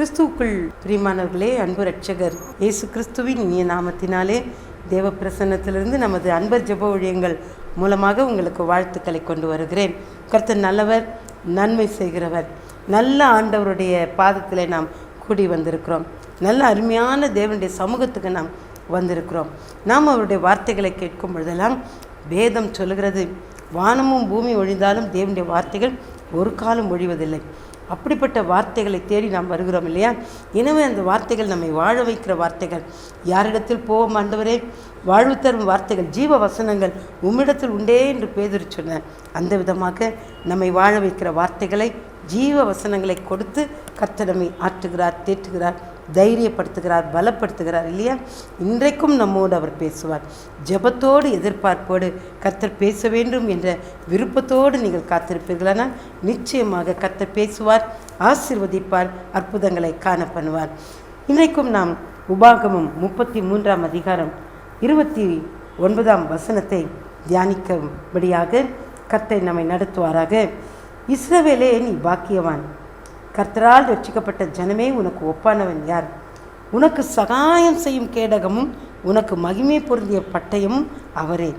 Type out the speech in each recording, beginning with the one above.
கிறிஸ்துவுக்குள் பிரிமானவர்களே அன்பு ரட்சகர் இயேசு கிறிஸ்துவின் இனிய நாமத்தினாலே தேவ பிரசன்னத்திலிருந்து நமது அன்பர் ஜெப ஊழியங்கள் மூலமாக உங்களுக்கு வாழ்த்துக்களை கொண்டு வருகிறேன். கர்த்தர் நல்லவர் நன்மை செய்கிறவர். நல்ல ஆண்டவருடைய பாதத்தில் நாம் கூடி வந்திருக்கிறோம். நல்ல அருமையான தேவனுடைய சமூகத்துக்கு நாம் வந்திருக்கிறோம். நாம் அவருடைய வார்த்தைகளை கேட்கும் பொழுதெல்லாம் வேதம் சொல்லுகிறது. வானமும் பூமி ஒழிந்தாலும் தேவனுடைய வார்த்தைகள் ஒரு காலம் ஒழிவதில்லை. அப்படிப்பட்ட வார்த்தைகளை தேடி நாம் வருகிறோம் இல்லையா? எனவே அந்த வார்த்தைகள் நம்மை வாழ வைக்கிற வார்த்தைகள். யாரிடத்தில் போவோம் ஆண்டவரே? வாழ்வு தரும் வார்த்தைகள் ஜீவ வசனங்கள் உம்மிடத்தில் உண்டே என்று பேதறி சொன்ன அந்த விதமாக நம்மை வாழ வைக்கிற வார்த்தைகளை ஜீவ வசனங்களை கொடுத்து கத்தனமை ஆற்றுகிறார் தேற்றுகிறார். தைரியப்படுத்துகிறார் பலப்படுத்துகிறார் இல்லையா? இன்றைக்கும் நம்மோடு அவர் பேசுவார். ஜெபத்தோடு எதிர்பார்ப்போடு கத்தர் பேச வேண்டும் என்ற விருப்பத்தோடு நீங்கள் காத்திருப்பீர்களானால் நிச்சயமாக கத்தர் பேசுவார் ஆசிர்வதிப்பார் அற்புதங்களை காண பண்ணுவார். இன்றைக்கும் நாம் உபாகமம் முப்பத்தி மூன்றாம் அதிகாரம் இருபத்தி ஒன்பதாம் வசனத்தை தியானிக்கும்படியாக கத்தை நம்மை நடத்துவாராக. இஸ்ரவேலே நீ பாக்கியவான். கர்த்தரால் ரட்சிக்கப்பட்ட ஜனமே உனக்கு ஒப்பானவன் யார்? உனக்கு சகாயம் செய்யும் கேடகமும் உனக்கு மகிமை பொருந்திய பட்டயமும் அவரே.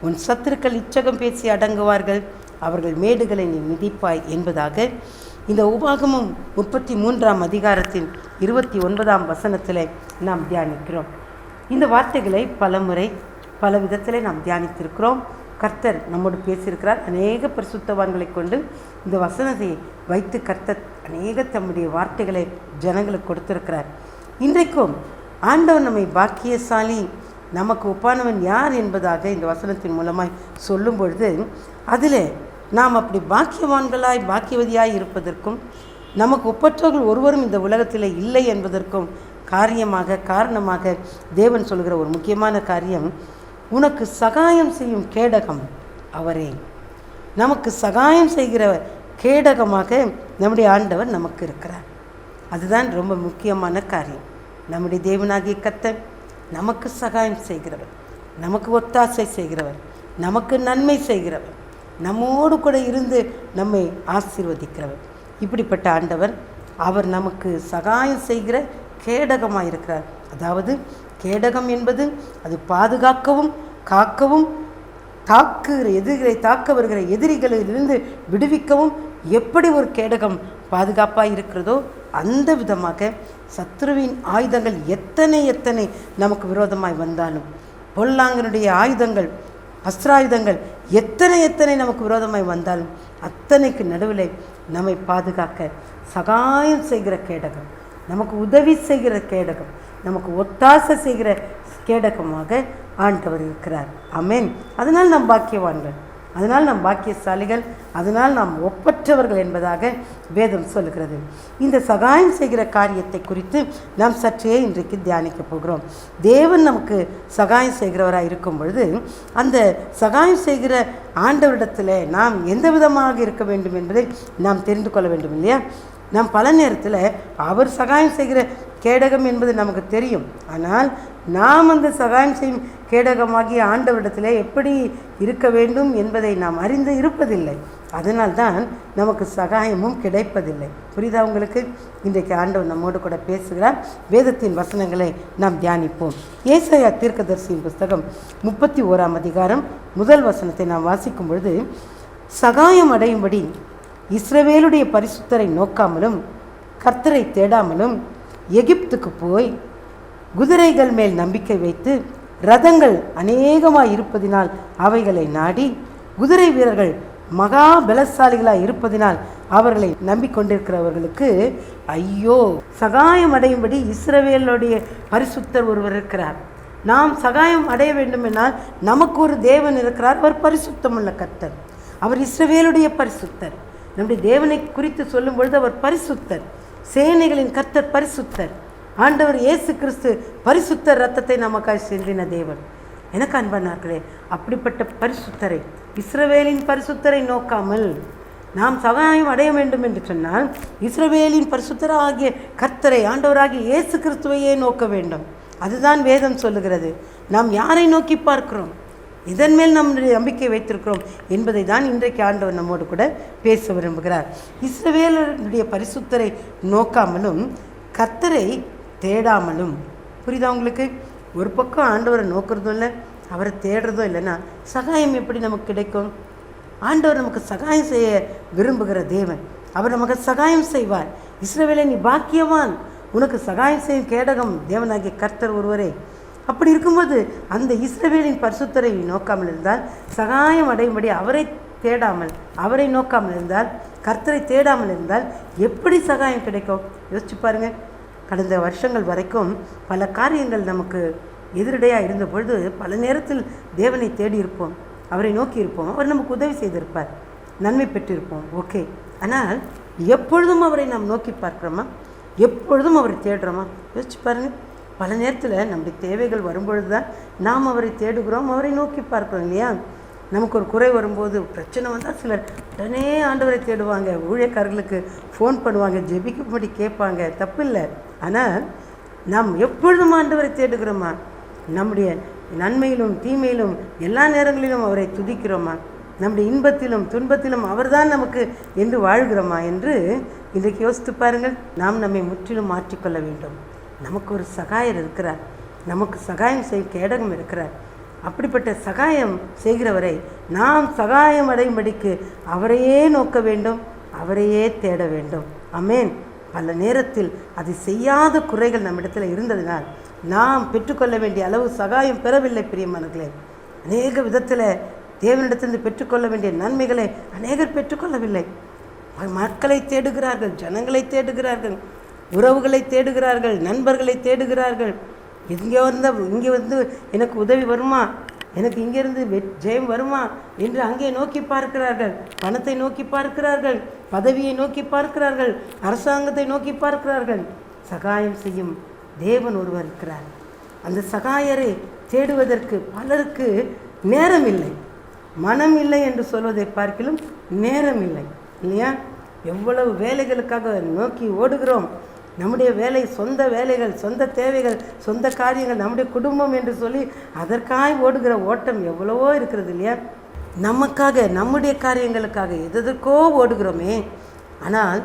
உன் சத்துருக்கள் இச்சகம் பேசி அடங்குவார்கள். அவர்கள் மேடுகளை நீ மிதிப்பாய் என்பதாக இந்த உபாகமும் முப்பத்தி மூன்றாம் அதிகாரத்தின் இருபத்தி ஒன்பதாம் வசனத்தில் நாம் தியானிக்கிறோம். இந்த வார்த்தைகளை பலமுறை பல விதத்திலே நாம் தியானித்திருக்கிறோம். கர்த்தர் நம்மோடு பேசியிருக்கிறார். அநேக பரிசுத்தவான்களை கொண்டு இந்த வசனத்தை வைத்து கர்த்தர் அநேக தம்முடைய வார்த்தைகளை ஜனங்களுக்கு கொடுத்திருக்கிறார். இன்றைக்கும் ஆண்டவன் நம்மை பாக்கியசாலி நமக்கு ஒப்பானவன் யார் என்பதாக இந்த வசனத்தின் மூலமாய் சொல்லும் பொழுது அதில் நாம் அப்படி பாக்கியவான்களாய் பாக்கியவதியாய் இருப்பதற்கும் நமக்கு ஒப்பற்றவர்கள் ஒருவரும் இந்த உலகத்தில் இல்லை என்பதற்கும் காரியமாக காரணமாக தேவன் சொல்கிற ஒரு முக்கியமான காரியம் உனக்கு சகாயம் செய்யும் கேடகம் அவரே. நமக்கு சகாயம் செய்கிற கேடகமாக நம்முடைய ஆண்டவர் நமக்கு இருக்கிறார். அதுதான் ரொம்ப முக்கியமான காரியம். நம்முடைய தேவனாகிய கத்தர் நமக்கு சகாயம் செய்கிறவர். நமக்கு ஒத்தாசை செய்கிறவர். நமக்கு நன்மை செய்கிறவர். நம்மோடு கூட இருந்து நம்மை ஆசீர்வதிக்கிறவர். இப்படிப்பட்ட ஆண்டவர் அவர் நமக்கு சகாயம் செய்கிற கேடகமாக இருக்கிறார் அதாவது கேடகம் என்பது அது பாதுகாக்கவும் காக்கவும் தாக்குகிற எதிரிகளை தாக்க வருகிற எதிரிகளிலிருந்து விடுவிக்கவும் எப்படி ஒரு கேடகம் பாதுகாப்பாக இருக்கிறதோ அந்த விதமாக சத்ருவின் ஆயுதங்கள் எத்தனை எத்தனை நமக்கு விரோதமாய் வந்தாலும் பொல்லாங்கனுடைய ஆயுதங்கள் அஸ்திராயுதங்கள் எத்தனை எத்தனை நமக்கு விரோதமாய் வந்தாலும் அத்தனைக்கு நடுவில் நம்மை பாதுகாக்க சகாயம் செய்கிற கேடகம் நமக்கு உதவி செய்கிற கேடகம் நமக்கு ஒத்தாசை செய்கிற கேடகமாக ஆண்டவர் இருக்கிறார். அமேன் அதனால் நாம் பாக்கியவான்கள். அதனால் நாம் பாக்கியசாலிகள். அதனால் நாம் ஒப்பற்றவர்கள் என்பதாக வேதம் சொல்லுகிறது. இந்த சகாயம் செய்கிற காரியத்தை குறித்து நாம் சற்றே இன்றைக்கு தியானிக்க போகிறோம். தேவன் நமக்கு சகாயம் செய்கிறவராக இருக்கும் பொழுது அந்த சகாயம் செய்கிற ஆண்டவரிடத்தில் நாம் எந்த விதமாக இருக்க வேண்டும் என்பதை நாம் தெரிந்து கொள்ள வேண்டும் இல்லையா? நாம் பல நேரத்தில் அவர் சகாயம் செய்கிற கேடகம் என்பது நமக்கு தெரியும். ஆனால் நாம் அந்த சகாயம் செய்யும் கேடகமாகிய ஆண்டவரிடத்தில் எப்படி இருக்க வேண்டும் என்பதை நாம் அறிந்து இருப்பதில்லை. அதனால்தான் நமக்கு சகாயமும் கிடைப்பதில்லை. புரியுதா உங்களுக்கு? இன்றைக்கு ஆண்டவர் நம்மோடு கூட பேசுகிறார். வேதத்தின் வசனங்களை நாம் தியானிப்போம். ஏசையா தீர்க்கதரிசியின் புஸ்தகம் முப்பத்தி ஓராம் அதிகாரம் முதல் வசனத்தை நாம் வாசிக்கும் பொழுது சகாயம் அடையும்படி இஸ்ரவேலுடைய பரிசுத்தரை நோக்காமலும் கர்த்தரை தேடாமலும் எகிப்துக்கு போய் குதிரைகள் மேல் நம்பிக்கை வைத்து ரதங்கள் அநேகமாய் இருப்பதினால் அவைகளை நாடி குதிரை வீரர்கள் மகா பலசாலிகளாக இருப்பதினால் அவர்களை நம்பிக்கொண்டிருக்கிறவர்களுக்கு ஐயோ சகாயம் அடையும்படி இஸ்ரவேலுடைய பரிசுத்தர் ஒருவர் இருக்கிறார். நாம் சகாயம் அடைய வேண்டுமென்றால் நமக்கு ஒரு தேவன் இருக்கிறார். அவர் பரிசுத்தமுள்ள கர்த்தர். அவர் இஸ்ரவேலுடைய பரிசுத்தர். நம்முடைய தேவனை குறித்து சொல்லும் பொழுது அவர் பரிசுத்தர். சேனைகளின் கர்த்தர் பரிசுத்தர். ஆண்டவர் இயேசு கிறிஸ்து பரிசுத்த ரத்தத்தை நமக்காக சென்றின தேவன். எனக்கு அன்பானார்களே அப்படிப்பட்ட பரிசுத்தரை இஸ்ரவேலின் பரிசுத்தரை நோக்காமல் நாம் சகாயம் அடைய வேண்டும் என்று சொன்னால் இஸ்ரவேலின் பரிசுத்தர ஆகிய கர்த்தரை ஆண்டவராகிய இயேசு கிறிஸ்துவையே நோக்க வேண்டும். அதுதான் வேதம் சொல்லுகிறது. நாம் யாரை நோக்கி பார்க்கிறோம்? இதன் மேல் நம்முடைய நம்பிக்கை வைத்திருக்கிறோம் என்பதை தான் இன்றைக்கு ஆண்டவர் நம்மோடு கூட பேச விரும்புகிறார். இஸ்ரவேலருடைய பரிசுத்தரை நோக்காமலும் கர்த்தரை தேடாமலும். புரியுதா உங்களுக்கு? ஒரு பக்கம் ஆண்டவரை நோக்கிறதும் இல்லை அவரை தேடுறதும் இல்லைன்னா சகாயம் எப்படி நமக்கு கிடைக்கும்? ஆண்டவர் நமக்கு சகாயம் செய்ய விரும்புகிற தேவன். அவர் நமக்கு சகாயம் செய்வார். இஸ்ரவேலை நீ பாக்கியவான். உனக்கு சகாயம் செய்யும் கேடகம் தேவனாகிய கர்த்தர் ஒருவரே. அப்படி இருக்கும்போது அந்த இஸ்ரவேலின் பரிசுத்தரை நோக்காமல் இருந்தால் சகாயம் அடையும்படி அவரை தேடாமல் அவரை நோக்காமல் இருந்தால் கர்த்தரை தேடாமல் இருந்தால் எப்படி சகாயம் கிடைக்கும்? யோசிச்சு பாருங்கள் கடந்த வருஷங்கள் வரைக்கும் பல காரியங்கள் நமக்கு எதிரடையாக இருந்த பொழுது பல நேரத்தில் தேவனை தேடி இருப்போம் அவரை நோக்கி இருப்போம் அவர் நமக்கு உதவி செய்திருப்பார். நன்மை பெற்றிருப்போம். ஓகே. ஆனால் எப்பொழுதும் அவரை நாம் நோக்கி பார்க்குறோமா? எப்பொழுதும் அவரை தேடுறோமா? யோசிச்சு பாருங்க. பல நேரத்தில் நம்முடைய தேவைகள் வரும்பொழுது தான் நாம் அவரை தேடுகிறோம். அவரை நோக்கி பார்க்குறோம் இல்லையா? நமக்கு ஒரு குறை வரும்போது பிரச்சனை வந்தால் சிலர் உடனே ஆண்டவரை தேடுவாங்க ஊழியக்காரர்களுக்கு ஃபோன் பண்ணுவாங்க ஜெபிக்கும்படி கேட்பாங்க. தப்பு இல்லை ஆனால் நாம் எப்பொழுதும் ஆண்டவரை தேடுகிறோமா? நம்முடைய நன்மையிலும் தீமையிலும் எல்லா நேரங்களிலும் அவரை துதிக்கிறோமா? நம்முடைய இன்பத்திலும் துன்பத்திலும் அவர்தான் நமக்கு என்று வாழ்கிறோமா என்று இன்றைக்கு யோசித்து பாருங்கள். நாம் நம்மை முற்றிலும் மாற்றிக்கொள்ள வேண்டும். நமக்கு ஒரு சகாயர் இருக்கிறார். நமக்கு சகாயம் செய்ய கேடகம் இருக்கிறார். அப்படிப்பட்ட சகாயம் செய்கிறவரை நாம் சகாயம் அடையும்படிக்கு அவரையே நோக்க வேண்டும் அவரையே தேட வேண்டும். அமேன். பல நேரத்தில் அது செய்யாத குறைகள் நம்மிடத்தில் இருந்ததினால் நாம் பெற்றுக்கொள்ள வேண்டிய அளவு சகாயம் பெறவில்லை பிரியமானங்களே அநேக விதத்தில் தேவனிடத்திலிருந்து பெற்றுக்கொள்ள வேண்டிய நன்மைகளை அநேகர் பெற்றுக்கொள்ளவில்லை. மக்களை தேடுகிறார்கள் ஜனங்களை தேடுகிறார்கள் உறவுகளை தேடுகிறார்கள் நண்பர்களை தேடுகிறார்கள். இங்கே வந்தால் இங்கே வந்து எனக்கு உதவி வருமா? எனக்கு இங்கேருந்து ஜெயம் வருமா? என்று அங்கே நோக்கி பார்க்கிறார்கள். பணத்தை நோக்கி பார்க்கிறார்கள். பதவியை நோக்கி பார்க்கிறார்கள். அரசாங்கத்தை நோக்கி பார்க்கிறார்கள். சகாயம் செய்யும் தேவன் ஒருவர் இருக்கிறார். அந்த சகாயரை தேடுவதற்கு பலருக்கு நேரம் இல்லை மனம் இல்லை என்று சொல்வதை பார்க்கிலும் நேரம் இல்லை இல்லையா? எவ்வளவு வேலைகளுக்காக நோக்கி ஓடுகிறோம். நம்முடைய வேலை சொந்த வேலைகள் சொந்த தேவைகள் சொந்த காரியங்கள் நம்முடைய குடும்பம் என்று சொல்லி அதற்காய் ஓடுகிற ஓட்டம் எவ்வளவோ இருக்கிறது இல்லையா? நமக்காக நம்முடைய காரியங்களுக்காக எதற்கோ ஓடுகிறோமே. ஆனால்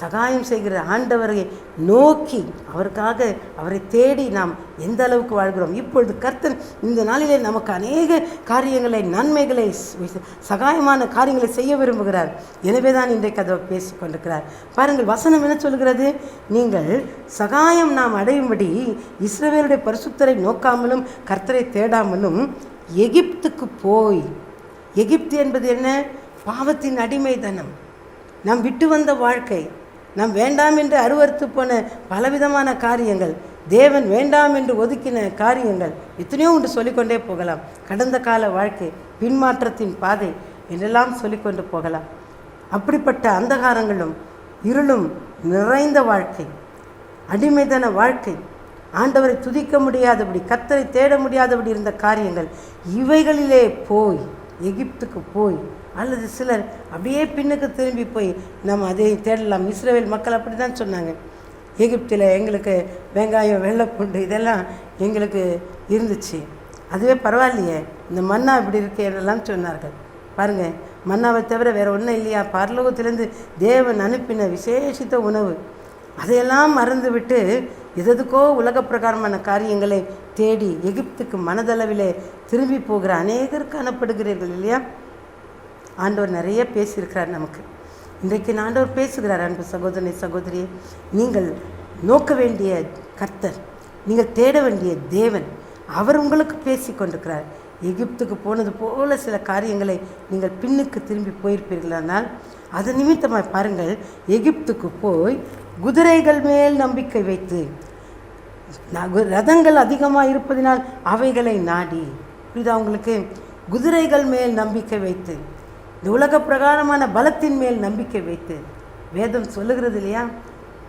சகாயம் செய்கிற ஆண்டவரை நோக்கி அவருக்காக அவரை தேடி நாம் எந்த அளவுக்கு வாழ்கிறோம்? இப்பொழுது கர்த்தன் இந்த நாளிலே நமக்கு அநேக காரியங்களை நன்மைகளை சகாயமான காரியங்களை செய்ய விரும்புகிறார். எனவே தான் இன்றைக்கு அதை பேசிக்கொண்டிருக்கிறார் பாருங்கள் வசனம் என்ன சொல்கிறது? நீங்கள் சகாயம் நாம் அடையும்படி இஸ்ரவேலுடைய பரிசுத்தரை நோக்காமலும் கர்த்தரை தேடாமலும் எகிப்துக்கு போய் எகிப்து என்பது என்ன? பாவத்தின் அடிமைத்தனம். நாம் விட்டு வந்த வாழ்க்கை. நாம் வேண்டாம் என்று அருவறுத்து போன பலவிதமான காரியங்கள் தேவன் வேண்டாம் என்று ஒதுக்கின காரியங்கள் எத்தனையோ ஒன்று சொல்லிக்கொண்டே போகலாம். கடந்த கால வாழ்க்கை பின்மாற்றத்தின் பாதை என்றெல்லாம் சொல்லிக்கொண்டு போகலாம். அப்படிப்பட்ட அந்தகாரங்களும் இருளும் நிறைந்த வாழ்க்கை அடிமைதன வாழ்க்கை ஆண்டவரை துதிக்க முடியாதபடி கத்தரை தேட முடியாதபடி இருந்த காரியங்கள் இவைகளிலே போய் எகிப்துக்கு போய் அல்லது சிலர் அப்படியே பின்னுக்கு திரும்பி போய் நம்ம அதை தேடலாம். இஸ்ரேல் மக்கள் அப்படி தான் சொன்னாங்க. எகிப்தில் எங்களுக்கு வெங்காயம் வெள்ளைப்பூண்டு இதெல்லாம் எங்களுக்கு இருந்துச்சு. அதுவே பரவாயில்லையே இந்த மன்னா இப்படி இருக்கே என்றெல்லாம் சொன்னார்கள். பாருங்கள் மன்னாவை தவிர வேறு ஒன்றும் இல்லையா? பரலோகத்திலேருந்து தேவன் அனுப்பின விசேஷித்த உணவு. அதையெல்லாம் மறந்துவிட்டு எதற்கோ உலக பிரகாரமான காரியங்களை தேடி எகிப்துக்கு மனதளவிலே திரும்பி போகிற அநேகர் காணப்படுகிறீர்கள் இல்லையா? ஆண்டவர் நிறைய பேசியிருக்கிறார் நமக்கு. இன்றைக்கு நான் ஆண்டவர் பேசுகிறார் அன்பு சகோதரனை சகோதரியே. நீங்கள் நோக்க வேண்டிய கர்த்தர் நீங்கள் தேட வேண்டிய தேவன் அவர் உங்களுக்கு பேசி கொண்டிருக்கிறார் எகிப்துக்கு போனது போல சில காரியங்களை நீங்கள் பின்னுக்கு திரும்பி போயிருப்பீர்களானால் அது நிமித்தமாக பாருங்கள் எகிப்துக்கு போய் குதிரைகள் மேல் நம்பிக்கை வைத்து ரதங்கள் அதிகமாக இருப்பதினால் அவைகளை நாடி புரியுதா உங்களுக்கு? குதிரைகள் மேல் நம்பிக்கை வைத்து இந்த உலக பிரகாரமான பலத்தின் மேல் நம்பிக்கை வைத்து வேதம் சொல்லுகிறது இல்லையா?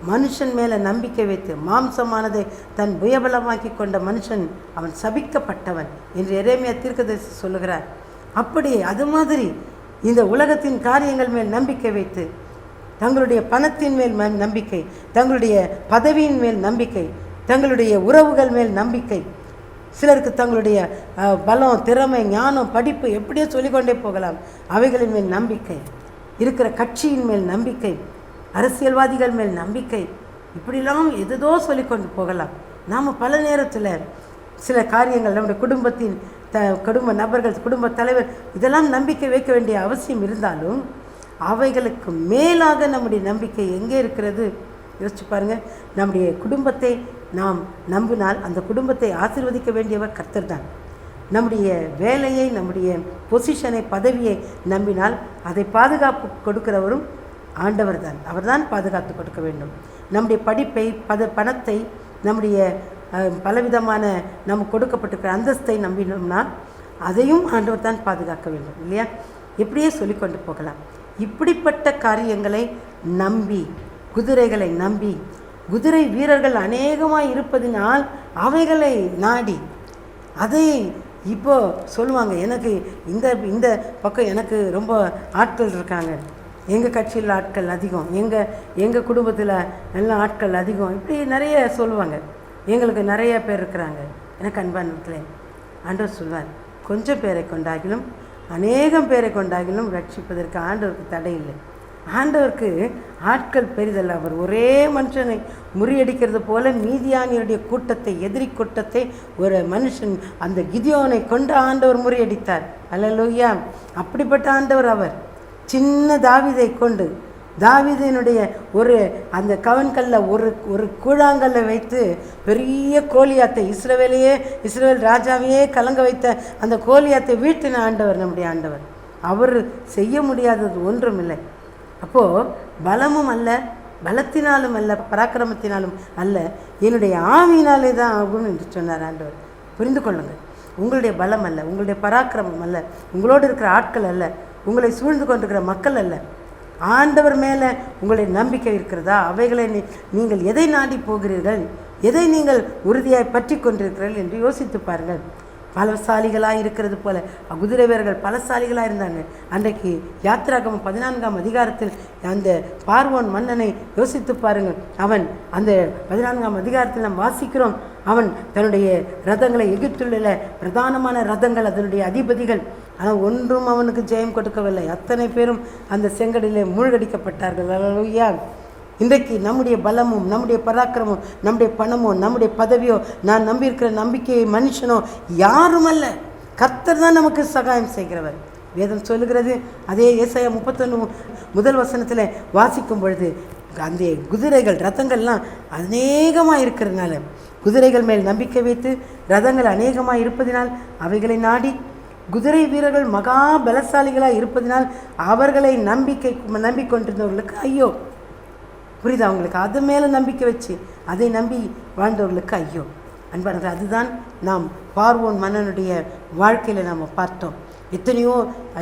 மனுஷன் மேலே நம்பிக்கை வைத்து மாம்சமானதை தன் புயபலமாக்கி கொண்ட மனுஷன் அவன் சபிக்கப்பட்டவன் என்று எரேமியா தீர்க்கதரிசி சொல்லுகிறார். அப்படி அது மாதிரி இந்த உலகத்தின் காரியங்கள் மேல் நம்பிக்கை வைத்து தங்களுடைய பணத்தின் மேல் நம்பிக்கை தங்களுடைய பதவியின் மேல் நம்பிக்கை தங்களுடைய உறவுகள் மேல் நம்பிக்கை சிலருக்கு தங்களுடைய பலம் திறமை ஞானம் படிப்பு எப்படியோ சொல்லிக்கொண்டே போகலாம். அவைகளின் மேல் நம்பிக்கை இருக்கிற கட்சியின் மேல் நம்பிக்கை அரசியல்வாதிகள் மேல் நம்பிக்கை இப்படிலாம் எதுதோ சொல்லிக்கொண்டு போகலாம். நாம் பல நேரத்தில் சில காரியங்கள் நம்முடைய குடும்பத்தின் த குடும்ப நபர்கள் குடும்ப தலைவர் இதெல்லாம் நம்பிக்கை வைக்க வேண்டிய அவசியம் இருந்தாலும் அவைகளுக்கு மேலாக நம்முடைய நம்பிக்கை எங்கே இருக்கிறது? யோசிச்சு பாருங்கள் நம்முடைய குடும்பத்தை நாம் நம்பினால் அந்த குடும்பத்தை ஆசிர்வதிக்க வேண்டியவர் கர்த்தர் தான். நம்முடைய வேலையை நம்முடைய பொசிஷனை பதவியை நம்பினால் அதை பாதுகாப்பு கொடுக்கிறவரும் ஆண்டவர் தான். அவர்தான் பாதுகாத்து கொடுக்க வேண்டும். நம்முடைய படிப்பை பத பணத்தை நம்முடைய பலவிதமான நமக்கு கொடுக்கப்பட்டிருக்கிற அந்தஸ்தை நம்பினோம்னா அதையும் ஆண்டவர் தான் பாதுகாக்க வேண்டும் இல்லையா? இப்படியே சொல்லிக்கொண்டு போகலாம். இப்படிப்பட்ட காரியங்களை நம்பி குதிரைகளை நம்பி குதிரை வீரர்கள் அநேகமாக இருப்பதினால் அவைகளை நாடி அதை இப்போ சொல்லுவாங்க எனக்கு இந்த இந்த பக்கம் எனக்கு ரொம்ப ஆட்கள் இருக்காங்க. எங்கள் கட்சியில் ஆட்கள் அதிகம் எங்கள் எங்கள் குடும்பத்தில் எல்லாம் ஆட்கள் அதிகம் இப்படி நிறைய சொல்லுவாங்க. எங்களுக்கு நிறைய பேர் இருக்கிறாங்க. எனக்கு அன்பானத்தில் ஆண்டவர் சொல்வார் கொஞ்சம் பேரை கொண்டாகிலும் அநேகம் பேரை கொண்டாகிலும் ரட்சிப்பதற்கு ஆண்டவருக்கு தடை இல்லை ஆண்டவருக்கு ஆட்கள் பெரிதல்ல அவர் ஒரே மனுஷனை முறியடிக்கிறது போல மீதியானியருடைய கூட்டத்தை எதிரி கூட்டத்தை ஒரு மனுஷன் அந்த கிதியோனை கொண்டு ஆண்டவர் முறியடித்தார். அல்லலூயா. அப்படிப்பட்ட ஆண்டவர் அவர். சின்ன தாவிதை கொண்டு தாவிதனுடைய ஒரு அந்த கவன்கல்ல ஒரு ஒரு கூழாங்கல்ல வைத்து பெரிய கோலியாத்தை இஸ்ரேலையே இஸ்ரேல் ராஜாவையே கலங்க வைத்த அந்த கோலியாத்தை வீட்டின ஆண்டவர் நம்முடைய ஆண்டவர். அவர் செய்ய முடியாதது ஒன்றும் இல்லை அப்போது பலமும் அல்ல பலத்தினாலும் அல்ல பராக்கிரமத்தினாலும் அல்ல என்னுடைய ஆவியினாலே தான் ஆகும் என்று சொன்னார் ஆண்டவர். புரிந்து கொள்ளுங்கள். உங்களுடைய பலம் அல்ல உங்களுடைய பராக்கிரமம் அல்ல உங்களோடு இருக்கிற ஆட்கள் அல்ல உங்களை சூழ்ந்து கொண்டிருக்கிற மக்கள் அல்ல. ஆண்டவர் மேலே உங்களுடைய நம்பிக்கை இருக்கிறதா? அவைகளை நீ- நீங்கள் எதை நாடி போகிறீர்கள்? எதை நீங்கள் உறுதியாய் பற்றி கொண்டிருக்கிறீர்கள் என்று யோசித்து பாருங்கள். பலசாலிகளாக இருக்கிறது போல. குதிரை வீரர்கள் பலசாலிகளாக இருந்தாங்க. அன்றைக்கு யாத்திராகமம் பதினான்காம் அதிகாரத்தில் அந்த பார்வோன் மன்னனை யோசித்து பாருங்கள். அவன் அந்த பதினான்காம் அதிகாரத்தில் நாம் வாசிக்கிறோம். அவன் தன்னுடைய ரதங்களை எகிப்துள்ள பிரதானமான ரதங்கள் அதனுடைய அதிபதிகள். ஆனால் ஒன்றும் அவனுக்கு ஜெயம் கொடுக்கவில்லை. அத்தனை பேரும் அந்த செங்கடலிலே மூழ்கடிக்கப்பட்டார்கள். அழகியா இன்றைக்கு நம்முடைய பலமும் நம்முடைய பராக்கிரமும் நம்முடைய பணமோ நம்முடைய பதவியோ நான் நம்பியிருக்கிற நம்பிக்கை மனுஷனோ யாரும் அல்ல கர்த்தர் தான் நமக்கு சகாயம் செய்கிறவர். வேதம் சொல்லுகிறது அதே ஏசாயா முப்பத்தொன்று முதல் வசனத்தில் வாசிக்கும் பொழுது அந்த குதிரைகள் ரதங்கள்லாம் அநேகமாக இருக்கிறதுனால குதிரைகள் மேல் நம்பிக்கை வைத்து ரதங்கள் அநேகமாக இருப்பதினால் அவைகளை நாடி குதிரை வீரர்கள் மகா பலசாலிகளாக இருப்பதினால் அவர்களை நம்பிக்கை நம்பிக்கொண்டிருந்தவர்களுக்கு ஐயோ புரியுதா? அவங்களுக்கு அது மேலே நம்பிக்கை வச்சு அதை நம்பி வாழ்ந்தவர்களுக்கு ஐயோ அன்பானது அதுதான் நாம் பார்வோன் மன்னனுடைய வாழ்க்கையில் நாம் பார்த்தோம். எத்தனையோ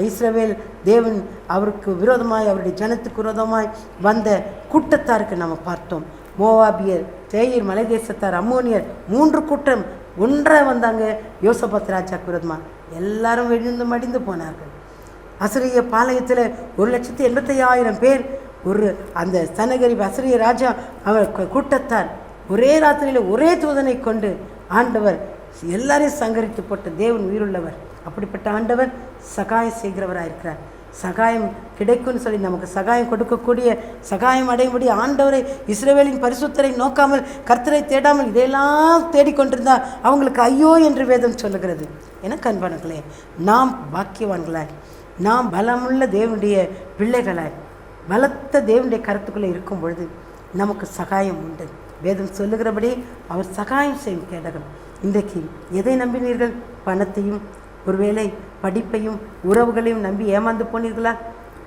இஸ்ரவேல் தேவன் அவருக்கு விரோதமாய் அவருடைய ஜனத்துக்கு விரோதமாய் வந்த கூட்டத்தாருக்கு நாம் பார்த்தோம். மோவாபியர் தேயிர் மலை தேசத்தார் அம்மோனியர் மூன்று கூட்டம் ஒன்றாக வந்தாங்க. யோசபத் ராஜாக்கு விரோதமாக எல்லாரும் விழுந்து மடிந்து போனார்கள். அசிரிய பாளையத்தில் ஒரு லட்சத்தி எண்பத்தையாயிரம் பேர் ஒரு அந்த சனகரி வசரிய ராஜா அவர் கூட்டத்தார் ஒரே ராத்திரியில் ஒரே தூதனை கொண்டு ஆண்டவர் எல்லாரையும் சங்கரித்து போட்ட தேவன் உயிருள்ளவர். அப்படிப்பட்ட ஆண்டவர் சகாயம் செய்கிறவராக இருக்கிறார் சகாயம் கிடைக்கும்னு சொல்லி நமக்கு சகாயம் கொடுக்கக்கூடிய சகாயம் அடையும்படி ஆண்டவரை இஸ்ரேவேலின் பரிசுத்தரை நோக்காமல் கர்த்தரை தேடாமல் இதையெல்லாம் தேடிக்கொண்டிருந்தா அவங்களுக்கு ஐயோ என்று வேதம் சொல்லுகிறது. என அன்பானங்களே நாம் பாக்கியவான்களாய் நாம் பலமுள்ள தேவனுடைய பிள்ளைகளாய் பலத்த தேவனுடைய கருத்துக்குள்ளே இருக்கும் பொழுது நமக்கு சகாயம் உண்டு. வேதம் சொல்லுகிறபடி அவர் சகாயம் செய்யும் கேடகம் இன்றைக்கு எதை நம்பினீர்கள்? பணத்தையும் ஒருவேளை படிப்பையும் உறவுகளையும் நம்பி ஏமாந்து போனீர்களா?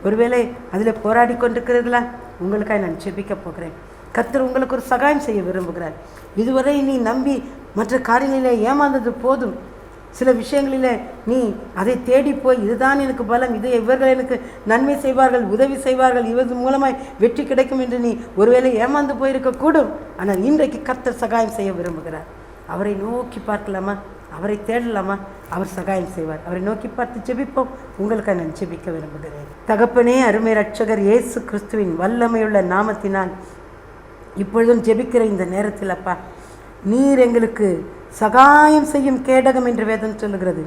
ஒருவேளை அதில் போராடி கொண்டிருக்கிறீர்களா? உங்களுக்காக நான் ஜெபிக்க போகிறேன். கர்த்தர் உங்களுக்கு ஒரு சகாயம் செய்ய விரும்புகிறார். இதுவரை நீ நம்பி மற்ற காரியங்களிலே ஏமாந்தது போதும். சில விஷயங்களில் நீ அதை தேடி போய் இதுதான் எனக்கு பலம் இது இவர்கள் எனக்கு நன்மை செய்வார்கள் உதவி செய்வார்கள் இவர் மூலமாய் வெற்றி கிடைக்கும் என்று நீ ஒருவேளை ஏமாந்து போயிருக்கக்கூடும் ஆனால் இன்றைக்கு கர்த்தர் சகாயம் செய்ய விரும்புகிறார். அவரை நோக்கி பார்க்கலாமா? அவரை தேடலாமா? அவர் சகாயம் செய்வார். அவரை நோக்கி பார்த்து ஜெபிப்போம். உங்களுக்காக நான் ஜெபிக்க விரும்புகிறேன். தகப்பனே அருமை ரட்சகர் இயேசு கிறிஸ்துவின் வல்லமையுள்ள நாமத்தினால் இப்பொழுதும் ஜெபிக்கிற இந்த நேரத்தில் அப்பா நீர் எங்களுக்கு சகாயம் செய்யும் கேடகம் என்று வேதம் சொல்லுகிறது.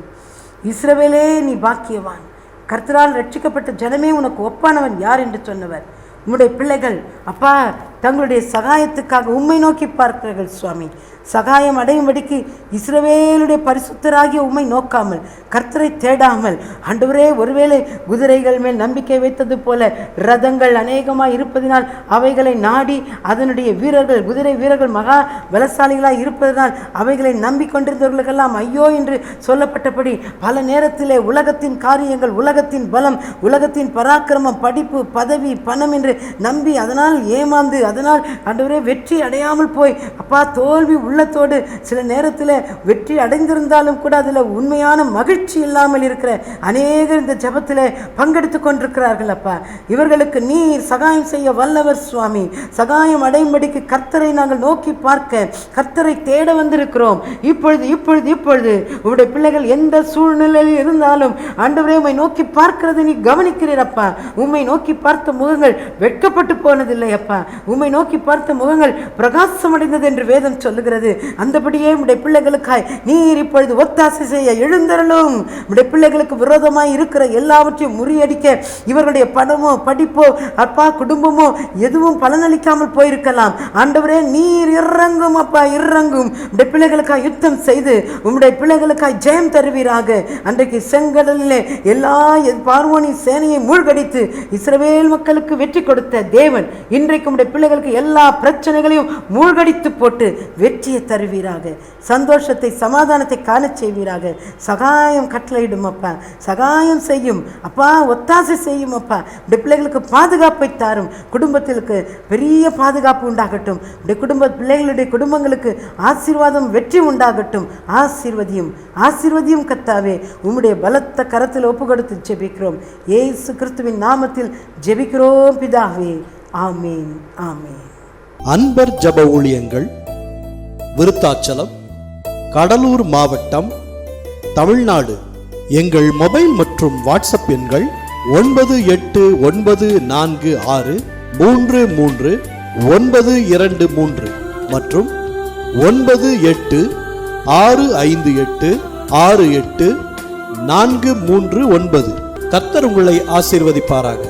இஸ்ரவேலே நீ பாக்கியவான். கர்த்தரால் ரட்சிக்கப்பட்ட ஜனமே உனக்கு ஒப்பானவன் யார் என்று சொன்னவர். உன்னுடைய பிள்ளைகள் அப்பா தங்களுடைய சகாயத்துக்காக உம்மை நோக்கி பார்க்கிறார்கள் சுவாமி. சகாயம் அடையும்படிக்கு இஸ்ரவேலுடைய பரிசுத்தராகிய உம்மை நோக்காமல் கர்த்தரை தேடாமல் அன்றுவரே ஒருவேளை குதிரைகள் மேல் நம்பிக்கை வைத்தது போல ரதங்கள் அநேகமாக இருப்பதினால் அவைகளை நாடி அதனுடைய வீரர்கள் குதிரை வீரர்கள் மகா பலசாலிகளாக இருப்பதனால் அவைகளை நம்பிக்கொண்டிருந்தவர்களுக்கெல்லாம் ஐயோ என்று சொல்லப்பட்டபடி பல நேரத்திலே உலகத்தின் காரியங்கள் உலகத்தின் பலம் உலகத்தின் பராக்கிரமம் படிப்பு பதவி பணம் என்று நம்பி அதனால் ஏமாந்து அதனால் ஆண்டவரே வெற்றி அடையாமல் போய் அப்பா தோல்வி உள்ளத்தோடு சில நேரத்தில் வெற்றி அடைந்திருந்தாலும் கூட அதில் உண்மையான மகிழ்ச்சி இல்லாமல் இருக்கிற அநேகர் இந்த ஜெபத்தில் பங்கெடுத்து கொண்டிருக்கிறார்கள் அப்பா. இவர்களுக்கு நீர் சகாயம் செய்ய வல்லவர் சுவாமி. சகாயம் அடையும்படிக்கு கர்த்தரை நாங்கள் நோக்கி பார்க்க கர்த்தரை தேட வந்திருக்கிறோம். இப்பொழுது இப்பொழுது இப்பொழுது உங்களுடைய பிள்ளைகள் எந்த சூழ்நிலையில் இருந்தாலும் ஆண்டவரே உம்மை நோக்கி பார்க்கிறதை நீ கவனிக்கிறீரப்பா உண்மை உம்மை நோக்கி பார்த்த முகங்கள் வெட்கப்பட்டு போனதில்லை அப்பா. உம்மை நோக்கி பார்த்த முகங்கள் பிரகாசமடைந்தது என்று வேதம் சொல்லுகிறது. அந்தபடியே உடைய பிள்ளைகளுக்காய் நீர் இப்பொழுது ஒத்தாசை செய்ய எழுந்தருளும். உடைய பிள்ளைகளுக்கு விரோதமாய் இருக்கிற எல்லாவற்றையும் முறியடிக்க இவர்களுடைய பணமோ படிப்போ அப்பா குடும்பமோ எதுவும் பலனளிக்காமல் போயிருக்கலாம். ஆண்டவரே நீர் இறங்கும் அப்பா இறங்கும். உடைய பிள்ளைகளுக்காய் யுத்தம் செய்து உம்முடைய பிள்ளைகளுக்காய் ஜெயம் தருவீராக. அன்றைக்கு செங்கடலிலே எல்லா பார்வோனின் சேனையை மூழ்கடித்து இஸ்ரவேல் மக்களுக்கு வெற்றி கொடுத்த தேவன் இன்றைக்கு உடைய பிள்ளை பிள்ளைகளுக்கு எல்லா பிரச்சனைகளையும் மூழ்கடித்து போட்டு வெற்றியை தருவீராக. சந்தோஷத்தை சமாதானத்தை காண செய்வீராக. சகாயம் கட்டளையிடும் அப்பா. சகாயம் செய்யும். அப்பா ஒத்தாசை செய்யும் அப்பா. உடைய பிள்ளைகளுக்கு பாதுகாப்பை தாரும். குடும்பத்திற்கு பெரிய பாதுகாப்பு உண்டாகட்டும். உடைய குடும்ப பிள்ளைகளுடைய குடும்பங்களுக்கு ஆசீர்வாதம் வெற்றி உண்டாகட்டும். ஆசீர்வதியும் ஆசீர்வதியும் கத்தாவே. உம்முடைய பலத்த கரத்தில் ஒப்பு கொடுத்து ஜெபிக்கிறோம். ஏசு கிறிஸ்துவின் நாமத்தில் ஜெபிக்கிறோம் பிதாவே. அன்பர் ஜப ஊழியங்கள் விருத்தாச்சலம் கடலூர் மாவட்டம் தமிழ்நாடு. எங்கள் மொபைல் மற்றும் வாட்ஸ்அப் எண்கள் ஒன்பது எட்டு ஒன்பது நான்கு ஆறு மூன்று மூன்று ஒன்பது இரண்டு மூன்று மற்றும் ஒன்பது எட்டு ஆறு ஐந்து எட்டு ஆறு எட்டு நான்கு மூன்று ஒன்பது. கத்தர் உங்களை ஆசீர்வதிப்பாராக.